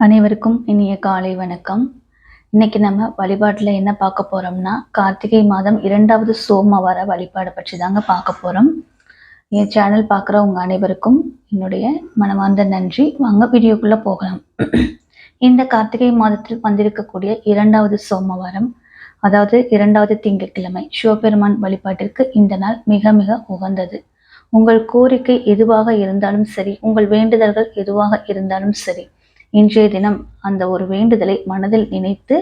அனைவருக்கும் இனிய காலை வணக்கம். இன்னைக்கு நம்ம வழிபாட்டில் என்ன பார்க்க போறோம்னா கார்த்திகை மாதம் இரண்டாவது சோமவார வழிபாடை பற்றி தாங்க பார்க்க போறோம். என் சேனல் பார்க்குற உங்கள் அனைவருக்கும் என்னுடைய மனமார்ந்த நன்றி. வாங்க வீடியோக்குள்ளே போகலாம். இந்த கார்த்திகை மாதத்தில் வந்திருக்கக்கூடிய இரண்டாவது சோமவாரம் அதாவது இரண்டாவது திங்கட்கிழமை சிவபெருமான் வழிபாட்டிற்கு இந்த நாள் மிக மிக உகந்தது. உங்கள் கோரிக்கை எதுவாக இருந்தாலும் சரி உங்கள் வேண்டுதல்கள் எதுவாக இருந்தாலும் சரி இன்றைய தினம் அந்த ஒரு வேண்டுதலை மனதில் நினைத்து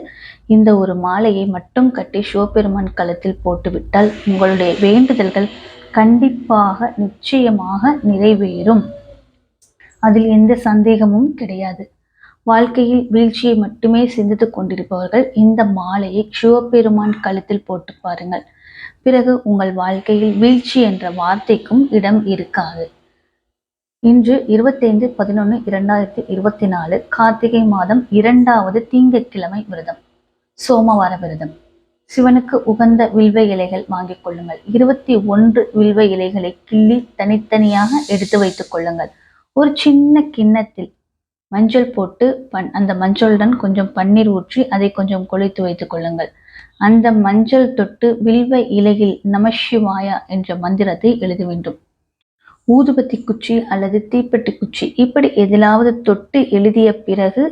இந்த ஒரு மாலையை மட்டும் கட்டி சிவபெருமான் களத்தில் போட்டுவிட்டால் உங்களுடைய வேண்டுதல்கள் கண்டிப்பாக நிச்சயமாக நிறைவேறும். அதில் எந்த சந்தேகமும் கிடையாது. வாழ்க்கையில் வீழ்ச்சியை மட்டுமே சிந்தித்து கொண்டிருப்பவர்கள் இந்த மாலையை சிவபெருமான் கழுத்தில் போட்டு பாருங்கள். பிறகு உங்கள் வாழ்க்கையில் வீழ்ச்சி என்ற வார்த்தைக்கும் இடம் இருக்காது. இன்று இருபத்தைந்து பதினொன்று இரண்டாயிரத்தி இருபத்தி நாலு கார்த்திகை மாதம் இரண்டாவது திங்கட்கிழமை விரதம். சோமவார விரதம். சிவனுக்கு உகந்த வில்வ இலைகள் வாங்கிக் கொள்ளுங்கள். இருபத்தி ஒன்று வில்வ இலைகளை கிள்ளி தனித்தனியாக எடுத்து வைத்துக் கொள்ளுங்கள். ஒரு சின்ன கிண்ணத்தில் மஞ்சள் போட்டு பன் அந்த மஞ்சளுடன் கொஞ்சம் பன்னீர் ஊற்றி அதை கொஞ்சம் கொளித்து வைத்துக் கொள்ளுங்கள். அந்த மஞ்சள் தொட்டு வில்வ இலையில் நமசிவாயா என்ற மந்திரத்தை எழுத வேண்டும். ஊதுபத்தி குச்சி அல்லது தீப்பெட்டி குச்சி இப்படி எதிலாவது தொட்டு எழுதிய பிறகு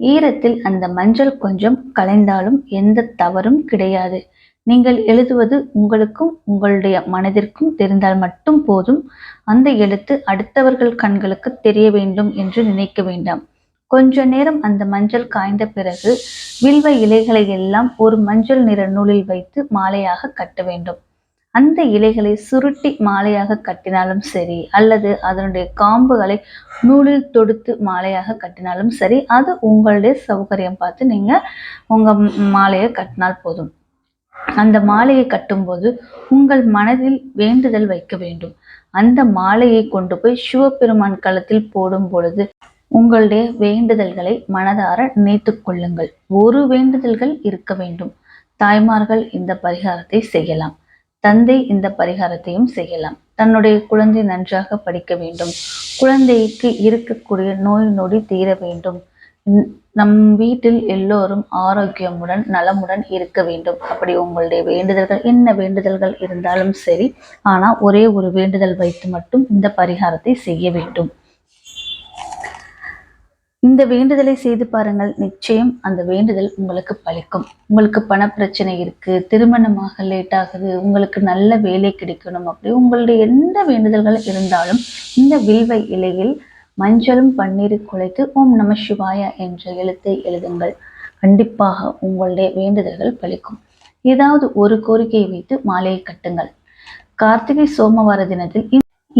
ஈரத்தில் அந்த மஞ்சள் கொஞ்சம் கலைந்தாலும் எந்த தவறும் கிடையாது. நீங்கள் எழுதுவது உங்களுக்கும் உங்களுடைய மனதிற்கும் தெரிந்தால் மட்டும் போதும். அந்த எழுத்து அடுத்தவர்கள் கண்களுக்கு தெரிய வேண்டும் என்று நினைக்க வேண்டாம். கொஞ்ச நேரம் அந்த மஞ்சள் காய்ந்த பிறகு வில்வ இலைகளை எல்லாம் ஒரு மஞ்சள் நிற நூலில் வைத்து மாலையாக கட்ட வேண்டும். அந்த இலைகளை சுருட்டி மாலையாக கட்டினாலும் சரி அல்லது அதனுடைய காம்புகளை நூலில் தொடுத்து மாலையாக கட்டினாலும் சரி அது உங்களுடைய சௌகரியம் பார்த்து நீங்கள் உங்கள் மாலையை கட்டினால் போதும். அந்த மாலையை கட்டும்போது உங்கள் மனதில் வேண்டுதல் வைக்க வேண்டும். அந்த மாலையை கொண்டு போய் சிவபெருமான் களத்தில் போடும் பொழுது உங்களுடைய வேண்டுதல்களை மனதார நினைத்து கொள்ளுங்கள். ஒரு வேண்டுதல்கள் இருக்க வேண்டும். தாய்மார்கள் இந்த பரிகாரத்தை செய்யலாம். தந்தை இந்த பரிகாரத்தையும் செய்யலாம். தன்னுடைய குழந்தை நன்றாக படிக்க வேண்டும். குழந்தைக்கு இருக்கக்கூடிய நோய் நொடி தீர வேண்டும். நம் வீட்டில் எல்லோரும் ஆரோக்கியமுடன் நலமுடன் இருக்க வேண்டும். அப்படி உங்களுடைய வேண்டுதல்கள் என்ன வேண்டுதல்கள் இருந்தாலும் சரி ஆனால் ஒரே ஒரு வேண்டுதல் வைத்து மட்டும் இந்த பரிகாரத்தை செய்ய வேண்டும். இந்த வேண்டுதலை செய்து பாருங்கள். நிச்சயம் அந்த வேண்டுதல் உங்களுக்கு பழிக்கும். உங்களுக்கு பண பிரச்சனை இருக்கு திருமணமாக லேட் ஆகுது உங்களுக்கு நல்ல வேலை கிடைக்கணும் அப்படி உங்களுடைய எந்த வேண்டுதல்கள் இருந்தாலும் இந்த வில்வை இலையில் மஞ்சளும் பன்னீரை குலைத்து ஓம் நம சிவாய என்ற எழுத்தை எழுதுங்கள். கண்டிப்பாக உங்களுடைய வேண்டுதல்கள் பழிக்கும். ஏதாவது ஒரு கோரிக்கையை வைத்து மாலையை கட்டுங்கள். கார்த்திகை சோமவார தினத்தில்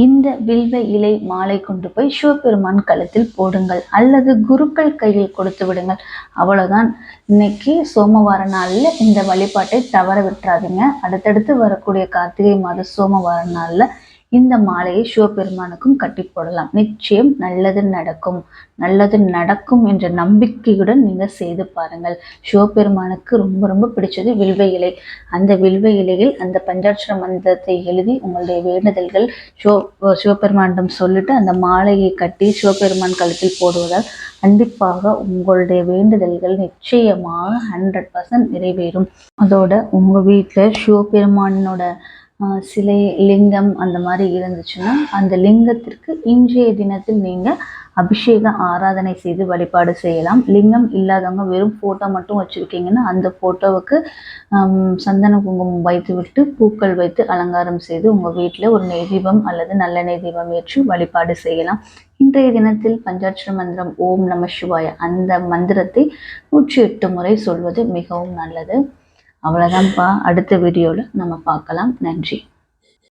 இந்த வில்வ இலை மாலை கொண்டு போய் சிவபெருமான் கழுத்தில் போடுங்கள். அல்லது குருக்கள் கையில் கொடுத்து விடுங்கள். அவ்வளவுதான். இன்னைக்கு சோமவார நாளில் இந்த வழிபாட்டை தவற விட்டுறாதீங்க. அடுத்தடுத்து வரக்கூடிய கார்த்திகை மாத சோமவார நாளில் இந்த மாலையை சிவபெருமானுக்கும் கட்டி போடலாம். நிச்சயம் நல்லது நடக்கும். நல்லது நடக்கும் என்ற நம்பிக்கையுடன் நீங்கள் செய்து பாருங்கள். சிவபெருமானுக்கு ரொம்ப ரொம்ப பிடிச்சது வில்வ இலை. அந்த வில்வ இலையில் அந்த பஞ்சாட்சர மந்திரத்தை எழுதி உங்களுடைய வேண்டுதல்கள் சிவ சிவபெருமானிடம் சொல்லிட்டு அந்த மாலையை கட்டி சிவபெருமான் கழுத்தில் போடுவதால் கண்டிப்பாக உங்களுடைய வேண்டுதல்கள் நிச்சயமாக ஹண்ட்ரட் பர்சன்ட் நிறைவேறும். அதோட உங்கள் வீட்டில் சிவபெருமானோட சிலை லிங்கம் அந்த மாதிரி இருந்துச்சுன்னா அந்த லிங்கத்திற்கு இன்றைய தினத்தில் நீங்கள் அபிஷேக ஆராதனை செய்து வழிபாடு செய்யலாம். லிங்கம் இல்லாதவங்க வெறும் ஃபோட்டோ மட்டும் வச்சுருக்கீங்கன்னா அந்த ஃபோட்டோவுக்கு சந்தன குங்குமம் வைத்து விட்டு பூக்கள் வைத்து அலங்காரம் செய்து உங்கள் வீட்டில் ஒரு நெய் தீபம் அல்லது நல்லெண்ணெய் தீபம் ஏற்றி வழிபாடு செய்யலாம். இன்றைய தினத்தில் பஞ்சாட்சர மந்திரம் ஓம் நம சிவாய அந்த மந்திரத்தை நூற்றி எட்டு முறை சொல்வது மிகவும் நல்லது. அவ்வளோதான்ப்பா அடுத்த வீடியோவில் நம்ம பார்க்கலாம். நன்றி.